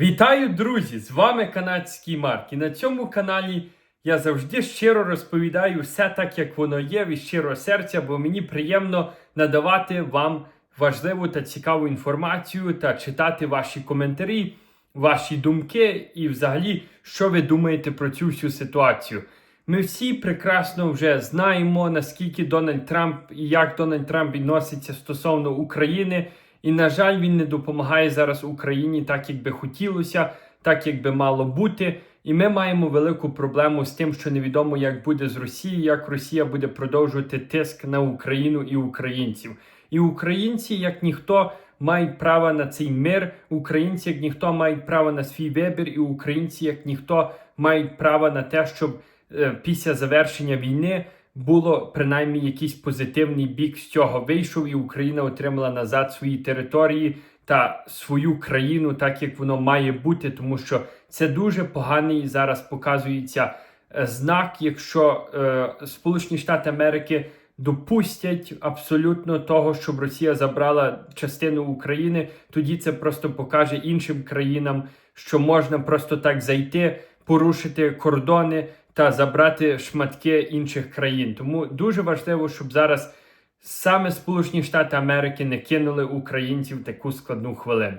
Вітаю, друзі! З вами канадський Марк. І на цьому каналі я завжди щиро розповідаю все так, як воно є, від щирого серця, бо мені приємно надавати вам важливу та цікаву інформацію та читати ваші коментарі, ваші думки і, взагалі, що ви думаєте про цю всю ситуацію. Ми всі прекрасно вже знаємо, наскільки Дональд Трамп і як Дональд Трамп відноситься стосовно України. І, на жаль, він не допомагає зараз Україні так, як би хотілося, так як би мало бути. І ми маємо велику проблему з тим, що невідомо, як буде з Росією, як Росія буде продовжувати тиск на Україну і українців. І українці, як ніхто, мають право на цей мир. Українці, як ніхто, мають право на свій вибір, і українці, як ніхто, мають право на те, щоб е, після завершення війни було принаймні якийсь позитивний бік з цього вийшов, і Україна отримала назад свої території та свою країну, так як воно має бути, тому що це дуже поганий зараз показується е, знак, якщо е, Сполучені Штати Америки допустять абсолютно того, щоб Росія забрала частину України, тоді це просто покаже іншим країнам, що можна просто так зайти, порушити кордони та забрати шматки інших країн. Тому дуже важливо, щоб зараз саме Сполучені Штати Америки не кинули українців таку складну хвилину.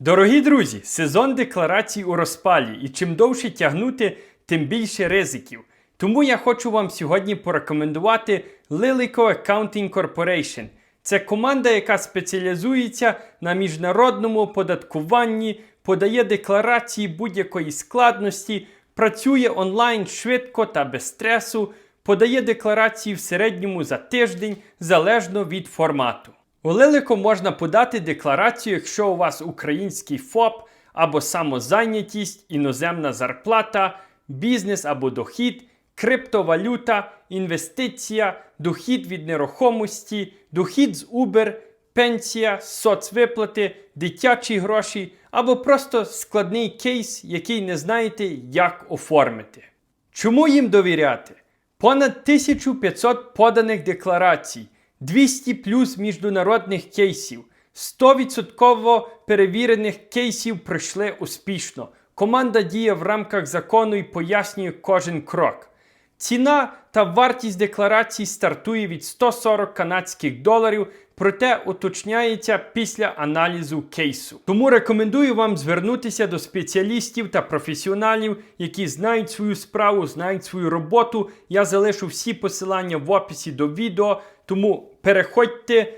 Дорогі друзі, сезон декларацій у розпалі, і чим довше тягнути, тим більше ризиків. Тому я хочу вам сьогодні порекомендувати Lilico Accounting Corporation. Це команда, яка спеціалізується на міжнародному оподаткуванні, подає декларації будь-якої складності, працює онлайн швидко та без стресу, подає декларації в середньому за тиждень залежно від формату. У Лилико можна подати декларацію, якщо у вас український ФОП або самозайнятість, іноземна зарплата, бізнес або дохід, криптовалюта, інвестиція, дохід від нерухомості, дохід з Uber, пенсія, соцвиплати, дитячі гроші або просто складний кейс, який не знаєте, як оформити. Чому їм довіряти? Понад 1500 поданих декларацій, 200 плюс міжнародних кейсів, 100% перевірених кейсів пройшли успішно. Команда діє в рамках закону і пояснює кожен крок. Ціна та вартість декларацій стартує від 140 канадських доларів, проте уточняється після аналізу кейсу. Тому рекомендую вам звернутися до спеціалістів та професіоналів, які знають свою справу, знають свою роботу. Я залишу всі посилання в описі до відео, тому переходьте,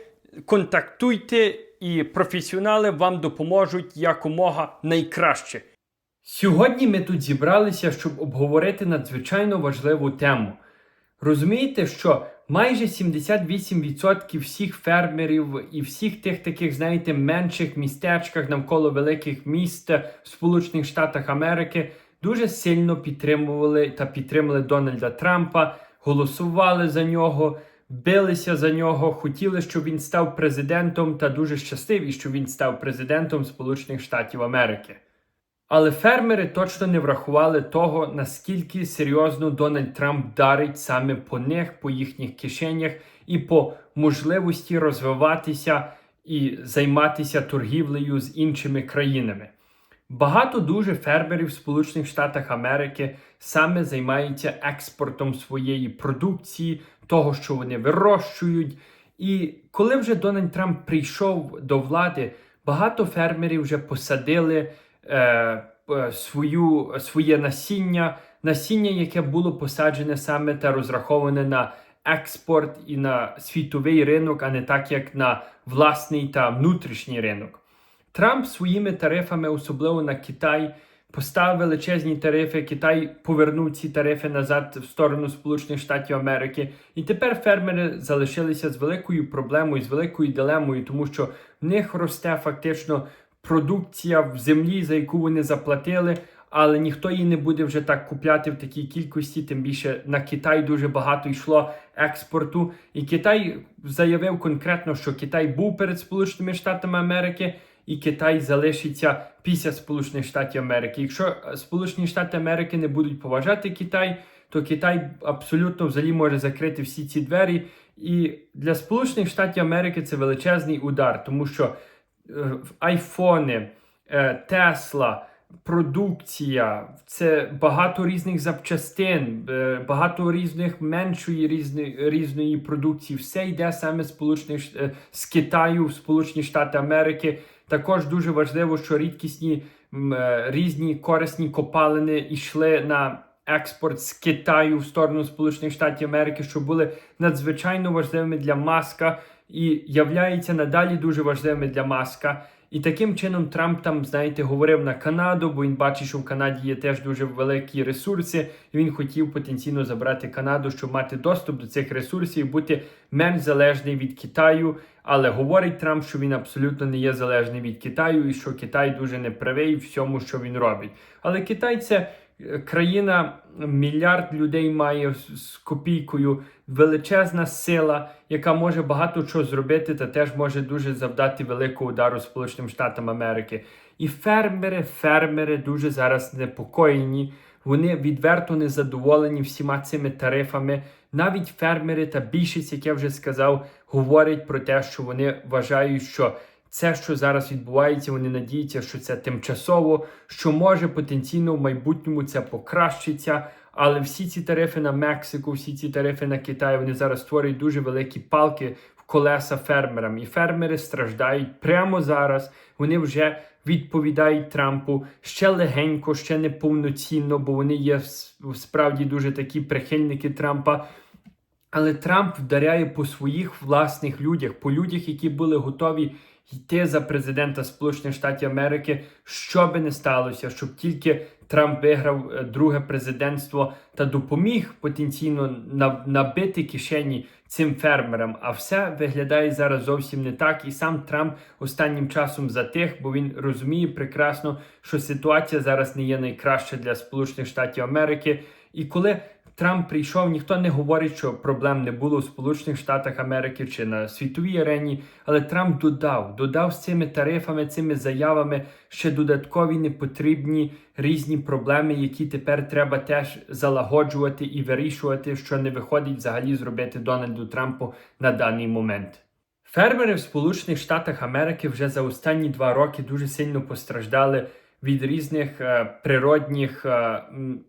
контактуйте, і професіонали вам допоможуть якомога найкраще. Сьогодні ми тут зібралися, щоб обговорити надзвичайно важливу тему. Розумієте, що майже 78% всіх фермерів і всіх тих таких, знаєте, менших містечках навколо великих міст в Сполучених Штатах Америки дуже сильно підтримували та підтримали Дональда Трампа, голосували за нього, билися за нього, хотіли, щоб він став президентом, та дуже щасливі, що він став президентом Сполучених Штатів Америки. Але фермери точно не врахували того, наскільки серйозно Дональд Трамп дарить саме по них, по їхніх кишенях і по можливості розвиватися і займатися торгівлею з іншими країнами. Багато дуже фермерів в Сполучених Штатах Америки саме займаються експортом своєї продукції, того, що вони вирощують. І коли вже Дональд Трамп прийшов до влади, багато фермерів вже посадили е, свою, своє насіння, насіння, яке було посаджене саме та розраховане на експорт і на світовий ринок, а не так, як на власний та внутрішній ринок. Трамп своїми тарифами, особливо на Китай, поставив величезні тарифи. Китай повернув ці тарифи назад в сторону Сполучених Штатів Америки. І тепер фермери залишилися з великою проблемою, з великою дилемою, тому що в них росте фактично продукція в землі, за яку вони заплатили. Але ніхто її не буде вже так купляти в такій кількості, тим більше на Китай дуже багато йшло експорту. І Китай заявив конкретно, що Китай був перед Сполученими Штатами Америки, і Китай залишиться після Сполучених Штатів Америки. Якщо е, Сполучені Штати Америки не будуть поважати Китай, то Китай абсолютно взагалі може закрити всі ці двері. І для Сполучених Штатів Америки це величезний удар, тому що айфони, е, Тесла, продукція, це багато різних запчастин, е, багато різних меншої різної, різної продукції. Все йде саме Сполучених е, з Китаю Сполучені Штати Америки. Також дуже важливо, що рідкісні е, різні корисні копалини йшли на експорт з Китаю в сторону Сполучених Штатів Америки, що були надзвичайно важливими для Маска і являються надалі дуже важливими для Маска. І таким чином Трамп там, знаєте, говорив на Канаду, бо він бачить, що в Канаді є теж дуже великі ресурси, і він хотів потенційно забрати Канаду, щоб мати доступ до цих ресурсів і бути менш залежний від Китаю. Але говорить Трамп, що він абсолютно не є залежний від Китаю і що Китай дуже неправий в всьому, що він робить. Але Китай це країна, мільярд людей має з- копійкою, величезна сила, яка може багато чого зробити, та теж може дуже завдати великого удару Сполученим Штатам Америки. І фермери, фермери дуже зараз непокоєні. Вони відверто незадоволені всіма цими тарифами. Навіть фермери та більшість, як я вже сказав, говорять про те, що вони вважають, що це, що зараз відбувається, вони надіються, що це тимчасово, що може потенційно в майбутньому це покращиться. Але всі ці тарифи на Мексику, всі ці тарифи на Китай, вони зараз створюють дуже великі палки в колеса фермерам. І фермери страждають прямо зараз. Вони вже відповідають Трампу ще легенько, ще не повноцінно, бо вони є справді дуже такі прихильники Трампа. Але Трамп вдаряє по своїх власних людях, по людях, які були готові йти за президента Сполучених Штатів Америки, що би не сталося, щоб тільки Трамп виграв е, друге президентство та допоміг потенційно на- набити кишені цим фермерам. А все виглядає зараз зовсім не так. І сам Трамп останнім часом затих, бо він розуміє прекрасно, що ситуація зараз не є найкраща для Сполучених Штатів Америки. І коли Трамп прийшов, ніхто не говорить, що проблем не було у Сполучених Штатах Америки чи на світовій арені. Але Трамп додав, додав з цими тарифами, цими заявами ще додаткові непотрібні різні проблеми, які тепер треба теж залагоджувати і вирішувати, що не виходить взагалі зробити Дональду Трампу на даний момент. Фермери в Сполучених Штатах Америки вже за останні два роки дуже сильно постраждали від різних е, природних е,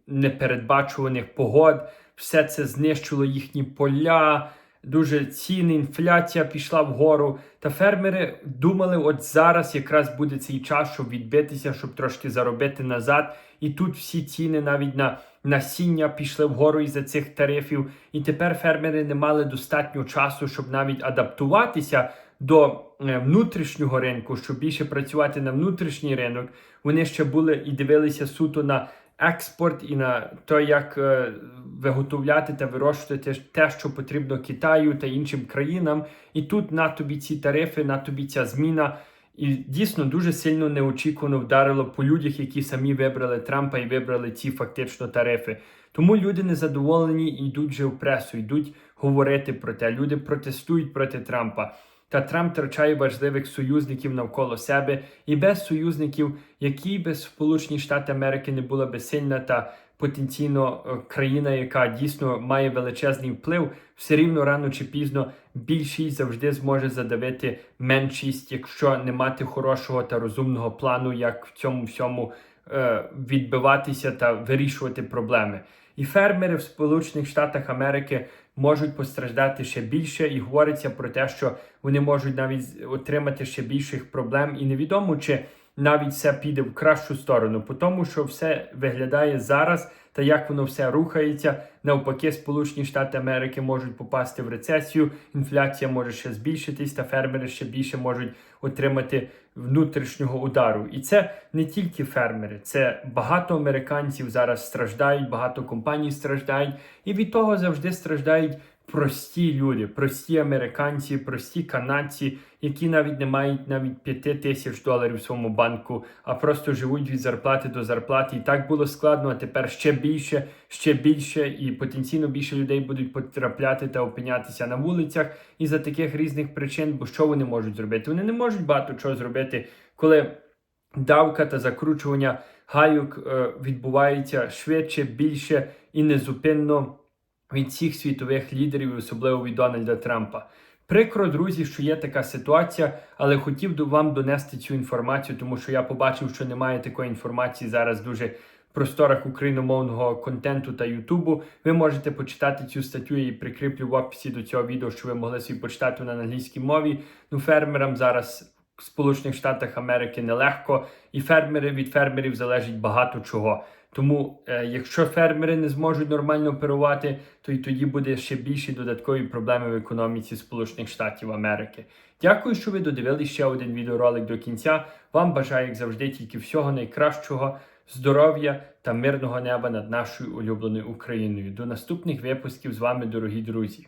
непередбачуваних погод. Все це знищило їхні поля, дуже ціни, інфляція пішла вгору. Та фермери думали, от зараз якраз буде цей час, щоб відбитися, щоб трошки заробити назад. І тут всі ціни навіть на насіння пішли вгору із-за цих тарифів. І тепер фермери не мали достатньо часу, щоб навіть адаптуватися до внутрішнього ринку, щоб більше працювати на внутрішній ринок. Вони ще були і дивилися суто на експорт і на те, як е, виготовляти та вирощувати те, що потрібно Китаю та іншим країнам. І тут на тобі ці тарифи, на тобі ця зміна. І дійсно дуже сильно неочікувано вдарило по людях, які самі вибрали Трампа і вибрали ці фактично тарифи. Тому люди незадоволені і йдуть вже в пресу, йдуть говорити про те. Люди протестують проти Трампа. Та Трамп втрачає важливих союзників навколо себе, і без союзників, які без Сполучені Штати Америки не була би сильна та потенційно е, країна, яка дійсно має величезний вплив, все рівно рано чи пізно більшість завжди зможе задавити меншість, якщо не мати хорошого та розумного плану, як в цьому всьому е, відбиватися та вирішувати проблеми. І фермери в Сполучених Штатах Америки можуть постраждати ще більше, і говориться про те, що вони можуть навіть отримати ще більших проблем, і невідомо чи навіть все піде в кращу сторону, по тому що все виглядає зараз, та як воно все рухається. Навпаки, Сполучені Штати Америки можуть попасти в рецесію, інфляція може ще збільшитись, та фермери ще більше можуть отримати внутрішнього удару. І це не тільки фермери, це багато американців зараз страждають, багато компаній страждають, і від того завжди страждають прості люди, прості американці, прості канадці, які навіть не мають навіть 5 тисяч доларів в своєму банку, а просто живуть від зарплати до зарплати. І так було складно, а тепер ще більше, ще більше, і потенційно більше людей будуть потрапляти та опинятися на вулицях із за таких різних причин, бо що вони можуть зробити? Вони не можуть багато чого зробити, коли давка та закручування гайок е, відбувається швидше, більше і незупинно від всіх світових лідерів, особливо від Дональда Трампа. Прикро, друзі, що є така ситуація, але хотів вам донести цю інформацію, тому що я побачив, що немає такої інформації зараз дуже в просторах україномовного контенту та Ютубу. Ви можете почитати цю статтю, її прикріплю в описі до цього відео, що ви могли собі почитати на англійській мові. Ну, фермерам зараз в Сполучених Штатах Америки нелегко, і фермери від фермерів залежить багато чого. Тому, е, якщо фермери не зможуть нормально оперувати, то й тоді буде ще більші додаткові проблеми в економіці Сполучених Штатів Америки. Дякую, що ви додивились ще один відеоролик до кінця. Вам бажаю, як завжди, тільки всього найкращого, здоров'я та мирного неба над нашою улюбленою Україною. До наступних випусків з вами, дорогі друзі.